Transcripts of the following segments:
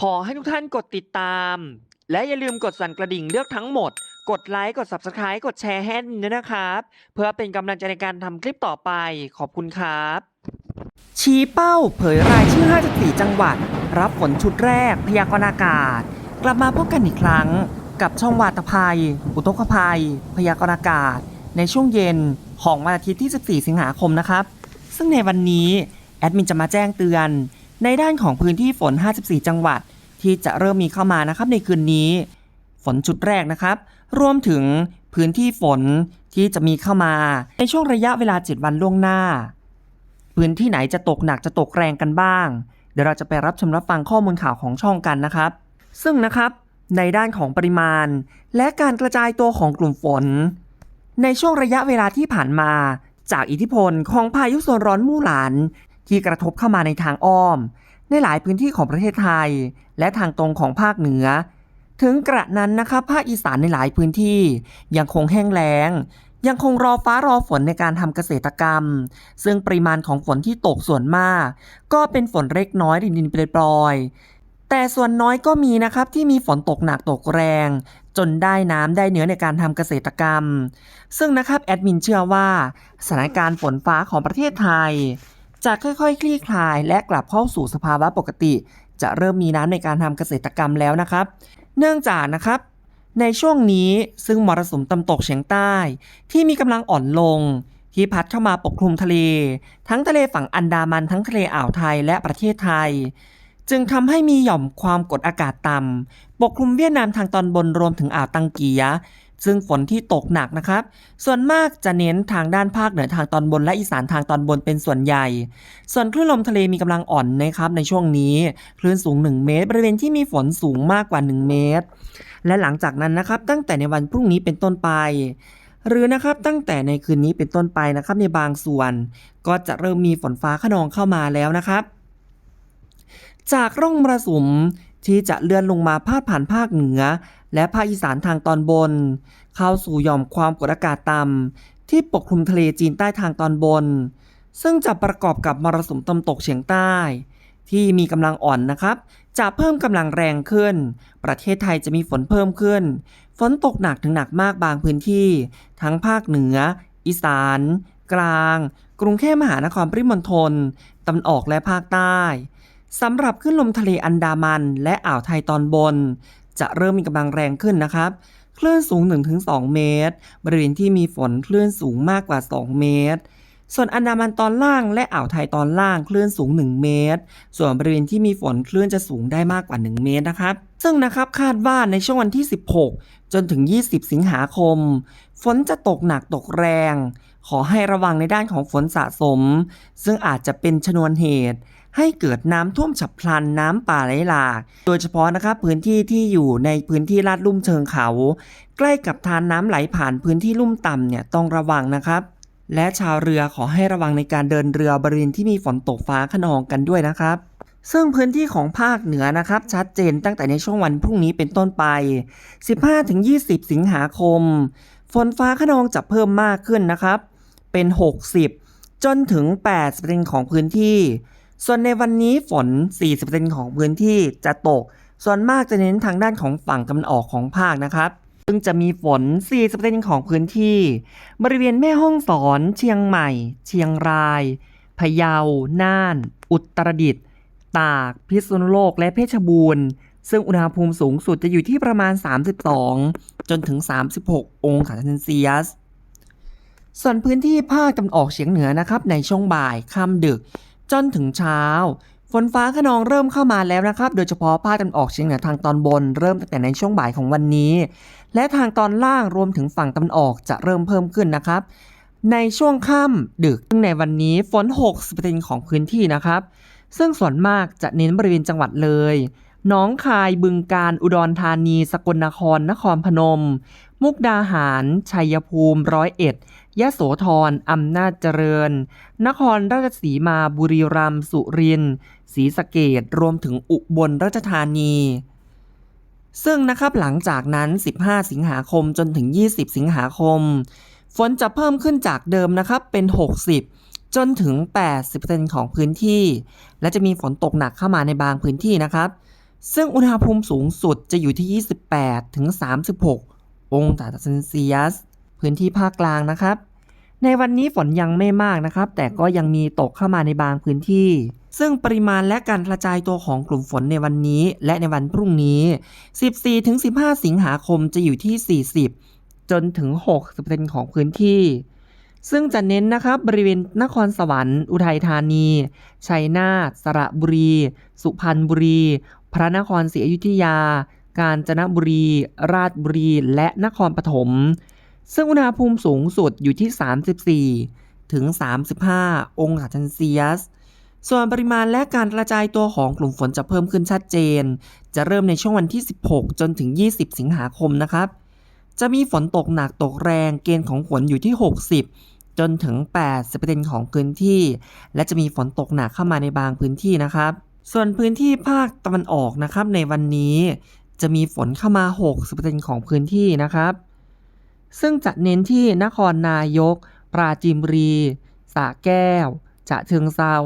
ขอให้ทุกท่านกดติดตาม และอย่าลืมกดสั่นกระดิ่งเลือกทั้งหมด กดไลค์กด Subscribe กดแชร์ให้ด้วยนะครับ เพื่อเป็นกำลังใจในการทำคลิปต่อไปขอบคุณครับ ชี้เป้าเผยรายชื่อ 54 จังหวัด รับฝนชุดแรก พยากรณ์อากาศ กลับมาพบกันอีกครั้ง กับช่องวาตภัย อุทกภัย พยากรณ์อากาศ ในช่วงเย็นของวันอาทิตย์ที่ 14 สิงหาคมนะครับ ซึ่งในวันนี้แอดมินจะมาแจ้งเตือน ในด้านของพื้นที่ฝน 54 จังหวัด ที่จะเริ่มมีเข้ามานะครับในคืนนี้ ฝนชุดแรกนะครับ รวมถึงพื้นที่ฝนที่จะมีเข้ามาในช่วงระยะเวลา 7 วันล่วงหน้า พื้นที่ไหนจะตกหนักจะตกแรงกันบ้าง เดี๋ยวเราจะไปรับชมรับฟังข้อมูลข่าวของช่องกันนะครับ ซึ่งนะครับในด้านของปริมาณ และการกระจายตัวของกลุ่มฝน ในช่วงระยะเวลาที่ผ่านมา จากอิทธิพลของพายุโซนร้อนมู่หลาน ที่กระทบเข้ามาในทางอ้อม ในหลายพื้นที่ของประเทศไทย และทางตรงของภาคเหนือ ถึงกระนั้นนะครับภาคอีสานในหลายพื้นที่ ยังคงแห้งแล้ง ยังคงรอฟ้ารอฝนในการทำเกษตรกรรม ซึ่งปริมาณของฝนที่ตกส่วนมาก ก็เป็นฝนเล็กน้อยดินดินปลอยแต่ส่วนน้อยก็มีนะครับที่มีฝนตกหนักตกแรง จนได้น้ำได้เนื้อในการทำเกษตรกรรม ซึ่งนะครับแอดมินเชื่อว่าสถานการณ์ฝนฟ้าของประเทศไทย จะค่อยๆ คลี่คลาย และกลับเข้าสู่สภาวะปกติ จะเริ่มมีน้ำในการทำเกษตรกรรมแล้วนะครับ เนื่องจากนะครับในช่วงนี้ซึ่งมรสุมตะวันตกเฉียงใต้ ที่มีกำลังอ่อนลง ที่พัดเข้ามาปกคลุมทะเล ทั้งทะเลฝั่งอันดามันทั้งทะเลอ่าวไทยและประเทศไทย จึงทำให้มีหย่อมความกดอากาศต่ำปกคลุมเวียดนามทางตอนบนรวมถึงอ่าวตังเกีย ซึ่งฝนที่ตกหนักนะครับ ส่วนมากจะเน้นทางด้านภาคเหนือทางตอนบนและอีสานทางตอนบนเป็นส่วนใหญ่ ส่วนคลื่นลมทะเลมีกำลังอ่อนนะครับในช่วงนี้ คลื่นสูง 1 เมตร บริเวณที่มีฝนสูงมากกว่า 1 เมตร และหลังจากนั้นนะครับตั้งแต่ในวันพรุ่งนี้เป็นต้นไปหรือนะครับตั้งแต่ในคืนนี้เป็นต้นไปนะครับในบางส่วน ก็จะเริ่มมีฝนฟ้าขนองเข้ามาแล้วนะครับ จากร่องมรสุมที่จะเลื่อนลงมาพาดผ่านภาคเหนือ และภาคอีสานทางตอนบน เข้าสู่หย่อมความกดอากาศต่ำที่ปกคลุมทะเลจีนใต้ทางตอนบน ซึ่งจะประกอบกับมรสุมตะวันตกเฉียงใต้ ที่มีกำลังอ่อนนะครับ จะเพิ่มกำลังแรงขึ้น ประเทศไทยจะมีฝนเพิ่มขึ้น ฝนตกหนักถึงหนักมากบางพื้นที่ ทั้งภาคเหนือ อีสาน กลาง กรุงเทพมหานครปริมณฑลตะวันออกและภาคใต้สำหรับขึ้นลมทะเลอันดามันและอ่าวไทยตอนบน จะเริ่มมีกำลังแรงขึ้นนะครับคลื่นสูง 1-2 เมตร บริเวณที่มีฝนคลื่นสูงมากกว่า 2 เมตร ส่วนอันดามันตอนล่างและอ่าวไทยตอนล่างคลื่นสูง 1 เมตร ส่วนบริเวณที่มีฝนคลื่นจะสูงได้มากกว่า 1 เมตรนะครับ ซึ่งนะครับคาดว่าในช่วงวันที่ 16 จนถึง 20 สิงหาคม ฝนจะตกหนักตกแรง ขอให้ระวังในด้านของฝนสะสม ซึ่งอาจจะเป็นชนวนเหตุ ให้เกิดน้ำท่วมฉับพลันน้ำป่าไหลหลาก โดยเฉพาะนะครับพื้นที่ที่อยู่ในพื้นที่ลาดลุ่มเชิงเขา ใกล้กับทานน้ำไหลผ่านพื้นที่ลุ่มต่ำเนี่ยต้องระวังนะครับ และชาวเรือขอให้ระวังในการเดินเรือบริเวณที่มีฝนตกฟ้าขนองกันด้วยนะครับซึ่งพื้นที่ของภาคเหนือนะครับ ชัดเจนตั้งแต่ในช่วงวันพรุ่งนี้เป็นต้นไป 15-20 สิงหาคม ฝนฟ้าขนองจะเพิ่มมากขึ้นนะครับ เป็น 60 จนถึง80%ของพื้นที่ ส่วนในวันนี้ฝน 40%ของพื้นที่จะตก ส่วนมากจะเน้นทางด้านของฝั่งตะวันออกของภาคนะครับซึ่งจะมีฝน 40%ของพื้นที่ บริเวณแม่ฮ่องสอน เชียงใหม่ เชียงราย พะเยา น่าน อุตรดิตถ์ ตาก พิษณุโลก และเพชรบูรณ์ ซึ่งอุณหภูมิสูงสุดจะอยู่ที่ประมาณ 32 จนถึง 36 องศาเซลเซียส ส่วนพื้นที่ภาคตะวันออกเฉียงเหนือนะครับ ในช่วงบ่ายค่ำดึก จนถึงเช้า ฝนฟ้าขนองเริ่มเข้ามาแล้วนะครับ โดยเฉพาะภาคตะวันออกเฉียงเหนือทางตอนบน เริ่มตั้งแต่ในช่วงบ่ายของวันนี้ และทางตอนล่างรวมถึงฝั่งตะวันออกจะเริ่มเพิ่มขึ้นนะครับ ในช่วงค่ำดึกซึ่งในวันนี้ฝน 60%ของพื้นที่นะครับ ซึ่งส่วนมากจะเน้นบริเวณจังหวัดเลยหนองคายบึงการอุดรธานี สกลนคร นครพนม มุกดาหาร ชัยภูมิร้อยเอ็ด ยะโสธรอำนาจเจริญ นครราชสีมาบุรีรัมย์สุรินทร์ศรีสะเกดรวมถึงอุบลราชธานี ซึ่งนะครับหลังจากนั้น 15 สิงหาคมจนถึง 20 สิงหาคม ฝนจะเพิ่มขึ้นจากเดิมนะครับเป็น 60 จนถึง 80%ของพื้นที่ และจะมีฝนตกหนักเข้ามาในบางพื้นที่นะครับ ซึ่งอุณหภูมิสูงสุดจะอยู่ที่ 28 ถึง 36 องศาเซลเซียส พื้นที่ภาคกลางนะครับ ในวันนี้ฝนยังไม่มากนะครับ แต่ก็ยังมีตกเข้ามาในบางพื้นที่ ซึ่งปริมาณและการกระจายตัวของกลุ่มฝนในวันนี้ และในวันพรุ่งนี้ 14-15 สิงหาคมจะอยู่ที่ 40 จนถึง 60%ของพื้นที่ ซึ่งจะเน้นนะครับบริเวณนครสวรรค์ อุทัยธานี ชัยนาท สระบุรี สุพรรณบุรี พระนครศรีอยุธยา กาญจนบุรี ราชบุรี และนครปฐม ซึ่งอุณหภูมิสูงสุดอยู่ที่ 34 ถึง 35 องศาเซลเซียส ส่วนปริมาณและการกระจายตัวของกลุ่มฝนจะเพิ่มขึ้นชัดเจน จะเริ่มในช่วงวันที่ 16 จนถึง 20 สิงหาคมนะครับ จะมีฝนตกหนักตกแรงเกณฑ์ของฝนอยู่ที่ 60 จนถึง 80%ของพื้นที่ และจะมีฝนตกหนักเข้ามาในบางพื้นที่นะครับ ส่วนพื้นที่ภาคตะวันออกนะครับในวันนี้ จะมีฝนเข้ามา 60%ของพื้นที่นะครับ ซึ่งจะเน้นที่นครนายก ปราจีนบุรีสระแก้วจะเชิงเซา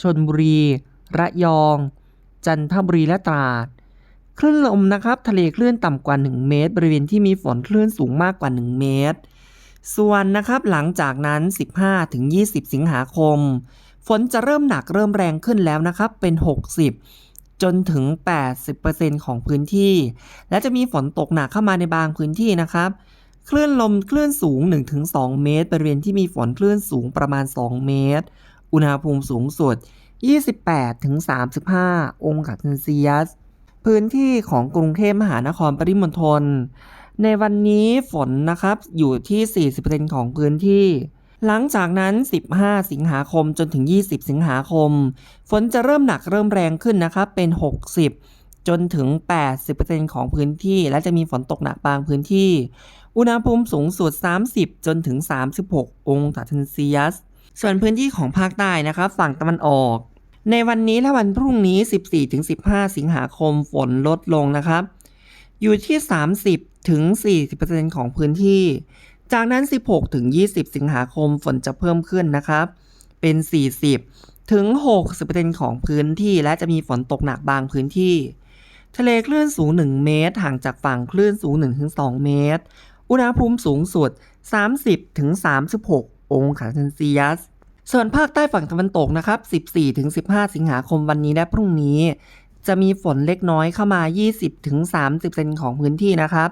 ชนบุรี ระยอง จันทบุรีและตราด คลื่นลมนะครับ ทะเลคลื่นต่ำกว่า 1 เมตร บริเวณที่มีฝนคลื่นสูงมากกว่า 1 เมตร ส่วนนะครับหลังจากนั้น 15ถึง20 สิงหาคม ฝนจะเริ่มหนักเริ่มแรงขึ้นแล้วนะครับ เป็น 60 จนถึง 80%ของพื้นที่ และจะมีฝนตกหนักเข้ามาในบางพื้นที่นะครับ คลื่นลมคลื่นสูง 1-2 เมตร บริเวณที่มีฝนคลื่นสูงประมาณ 2 เมตร อุณหภูมิสูงสุด 28-35 องศาเซลเซียส พื้นที่ของกรุงเทพมหานครปริมณฑล ในวันนี้ฝนนะครับอยู่ที่ 40%ของพื้นที่ หลังจากนั้น 15 สิงหาคมจนถึง 20 สิงหาคม ฝนจะเริ่มหนักเริ่มแรงขึ้นนะครับ เป็น 60 จนถึง 80%ของพื้นที่และจะมีฝนตกหนักบางพื้นที่ อุณหภูมิสูงสุด 30 จนถึง 36 องศาเซลเซียส ส่วนพื้นที่ของภาคใต้นะครับฝั่งตะวันออก ในวันนี้และวันพรุ่งนี้ 14ถึง15 สิงหาคมฝนลดลงนะครับ อยู่ที่ 30 ถึง 40%ของพื้นที่ จากนั้น 16 ถึง 20 สิงหาคมฝนจะเพิ่มขึ้นนะครับ เป็น 40 ถึง 60%ของพื้นที่และจะมีฝนตกหนักบางพื้นที่ ทะเลคลื่นสูง 1 เมตร ห่างจากฝั่งคลื่นสูง 1-2 เมตร อุณหภูมิสูงสุด 30-36 องศาเซลเซียส ส่วนภาคใต้ฝั่งตะวันตกนะครับ 14-15 สิงหาคมวันนี้และพรุ่งนี้ จะมีฝนเล็กน้อยเข้ามา 20-30 เซนของพื้นที่นะครับ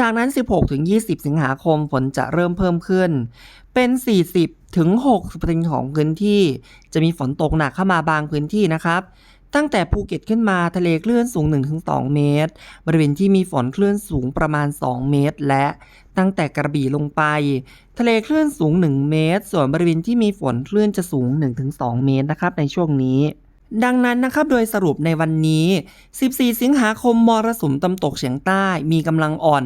จากนั้น 16-20 สิงหาคมฝนจะเริ่มเพิ่มขึ้น เป็น 40-60เซนของพื้นที่ จะมีฝนตกหนักเข้ามาบางพื้นที่นะครับ ตั้งแต่ภูเก็ตขึ้นมาทะเลคลื่นสูง 1-2 เมตร บริเวณที่มีฝนคลื่นสูงประมาณ 2 เมตร และตั้งแต่กระบี่ลงไป ทะเลคลื่นสูง 1 เมตร ส่วนบริเวณที่มีฝนคลื่นจะสูง 1-2 เมตรนะครับในช่วงนี้ดังนั้นนะครับโดยสรุปในวันนี้ 14 สิงหาคมมรสุมตะวันตกเฉียงใต้มีกำลังอ่อน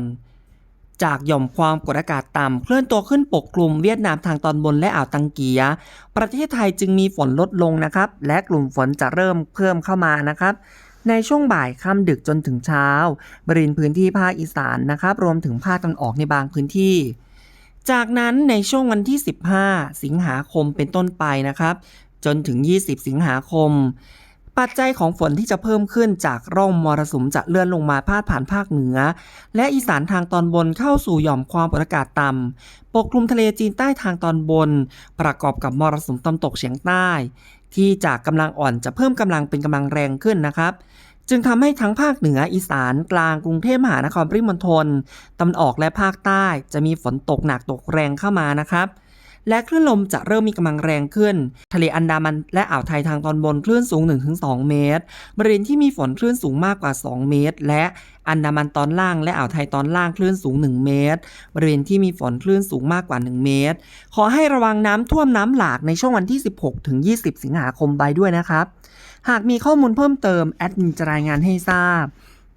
จากหย่อมความกดอากาศต่ำเคลื่อนตัวขึ้นปกคลุมเวียดนามทางตอนบนและอ่าวตังเกีย ประเทศไทยจึงมีฝนลดลงนะครับ และกลุ่มฝนจะเริ่มเพิ่มเข้ามานะครับ ในช่วงบ่ายค่ำดึกจนถึงเช้า บริเวณพื้นที่ภาคอีสานนะครับ รวมถึงภาคตะวันออกในบางพื้นที่จากนั้นในช่วงวันที่ 15 สิงหาคมเป็นต้นไปนะครับ จนถึง 20 สิงหาคม ปัจจัยของฝนที่จะเพิ่มขึ้นจากร่องมรสุมจะเลื่อนลงมาพาดผ่านภาคเหนือ และอีสานทางตอนบนเข้าสู่หย่อมความกดอากาศต่ำปกคลุมทะเลจีนใต้ทางตอนบน ประกอบกับมรสุมตะวันตกเฉียงใต้ ที่จากกำลังอ่อนจะเพิ่มกำลังเป็นกำลังแรงขึ้นนะครับจึงทำให้ทั้งภาคเหนืออีสานกลางกรุงเทพมหานครปริมณฑลตะวันออกและภาคใต้จะมีฝนตกหนักตกแรงเข้ามานะครับ และคลื่นลมจะเริ่มมีกำลังแรงขึ้น ทะเลอันดามันและอ่าวไทยทางตอนบนคลื่นสูง 1-2 เมตร บริเวณที่มีฝนคลื่นสูงมากกว่า 2 เมตร และอันดามันตอนล่างและอ่าวไทยตอนล่างคลื่นสูง 1 เมตร บริเวณที่มีฝนคลื่นสูงมากกว่า 1 เมตร ขอให้ระวังน้ำท่วมน้ำหลากในช่วงวันที่ 16-20 สิงหาคมไปด้วยนะครับ หากมีข้อมูลเพิ่มเติมแอดมินจะรายงานให้ทราบ